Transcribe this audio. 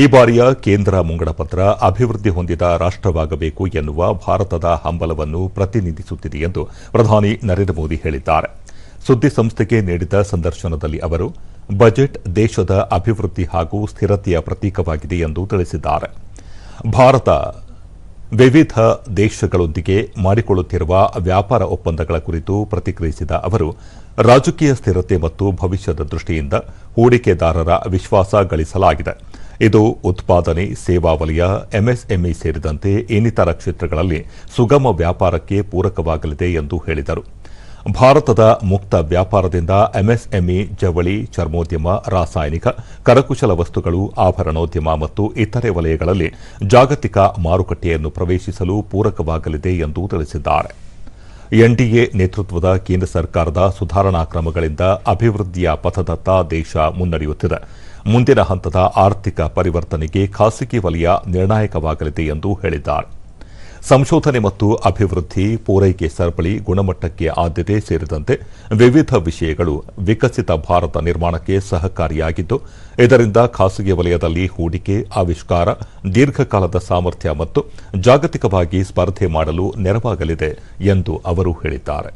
ಈ ಬಾರಿಯ ಕೇಂದ್ರ ಮುಂಗಡಪತ್ರ ಅಭಿವೃದ್ಧಿ ಹೊಂದಿದ ರಾಷ್ಟವಾಗಬೇಕು ಎನ್ನುವ ಭಾರತದ ಹಂಬಲವನ್ನು ಪ್ರತಿನಿಧಿಸುತ್ತಿದೆ ಎಂದು ಪ್ರಧಾನಿ ನರೇಂದ್ರ ಮೋದಿ ಹೇಳಿದ್ದಾರೆ. ಸುದ್ದಿ ಸಂಸ್ಥೆಗೆ ನೀಡಿದ ಸಂದರ್ಶನದಲ್ಲಿ ಅವರು, ಬಜೆಟ್ ದೇಶದ ಅಭಿವೃದ್ಧಿ ಹಾಗೂ ಸ್ಥಿರತೆಯ ಪ್ರತೀಕವಾಗಿದೆ ಎಂದು ತಿಳಿಸಿದ್ದಾರೆ. ಭಾರತ ವಿವಿಧ ದೇಶಗಳೊಂದಿಗೆ ಮಾಡಿಕೊಳ್ಳುತ್ತಿರುವ ವ್ಯಾಪಾರ ಒಪ್ಪಂದಗಳ ಕುರಿತು ಪ್ರತಿಕ್ರಿಯಿಸಿದ ಅವರು, ರಾಜಕೀಯ ಸ್ಥಿರತೆ ಮತ್ತು ಭವಿಷ್ಯದ ದೃಷ್ಟಿಯಿಂದ ಹೂಡಿಕೆದಾರರ ವಿಶ್ವಾಸ ಗಳಿಸಲಾಗಿದೆ. ಇದು ಉತ್ಪಾದನೆ, ಸೇವಾ ವಲಯ, ಎಂಎಸ್ಎಂಇ ಸೇರಿದಂತೆ ಇನ್ನಿತರ ಕ್ಷೇತ್ರಗಳಲ್ಲಿ ಸುಗಮ ವ್ಯಾಪಾರಕ್ಕೆ ಪೂರಕವಾಗಲಿದೆ ಎಂದು ಹೇಳಿದರು. ಭಾರತದ ಮುಕ್ತ ವ್ಯಾಪಾರದಿಂದ ಎಂಎಸ್ಎಂಇ, ಜವಳಿ, ಚರ್ಮೋದ್ಯಮ, ರಾಸಾಯನಿಕ, ಕರಕುಶಲ ವಸ್ತುಗಳು, ಆಭರಣೋದ್ಯಮ ಮತ್ತು ಇತರೆ ವಲಯಗಳಲ್ಲಿ ಜಾಗತಿಕ ಮಾರುಕಟ್ಟೆಯನ್ನು ಪ್ರವೇಶಿಸಲು ಪೂರಕವಾಗಲಿದೆ ಎಂದು ತಿಳಿಸಿದ್ದಾರೆ. ಎನ್ಡಿಎ ನೇತೃತ್ವದ ಕೇಂದ್ರ ಸರ್ಕಾರದ ಸುಧಾರಣಾ ಕ್ರಮಗಳಿಂದ ಅಭಿವೃದ್ಧಿಯ ಪಥದತ್ತ ದೇಶ ಮುನ್ನಡೆಯುತ್ತಿದೆ. ಮುಂದಿನ ಹಂತದ ಆರ್ಥಿಕ ಪರಿವರ್ತನೆಗೆ ಖಾಸಗಿ ವಲಯ ನಿರ್ಣಾಯಕವಾಗಲಿದೆ ಎಂದು ಹೇಳಿದ್ದಾರೆ. ಸಂಶೋಧನೆ ಮತ್ತು ಅಭಿವೃದ್ಧಿ ಪೂರೈಕೆ ಸರಪಳಿ ಗುಣಮಟ್ಟಕ್ಕೆ ಆದ್ಯತೆ ಸೇರಿದಂತೆ ವಿವಿಧ ವಿಷಯಗಳು ವಿಕಸಿತ ಭಾರತ ನಿರ್ಮಾಣಕ್ಕೆ ಸಹಕಾರಿಯಾಗಿದ್ದು, ಇದರಿಂದ ಖಾಸಗಿ ವಲಯದಲ್ಲಿ ಹೂಡಿಕೆ, ಆವಿಷ್ಕಾರ, ದೀರ್ಘಕಾಲದ ಸಾಮರ್ಥ್ಯ ಮತ್ತು ಜಾಗತಿಕವಾಗಿ ಸ್ಪರ್ಧೆ ಮಾಡಲು ನೆರವಾಗಲಿದೆ ಎಂದು ಅವರು ಹೇಳಿದ್ದಾರೆ.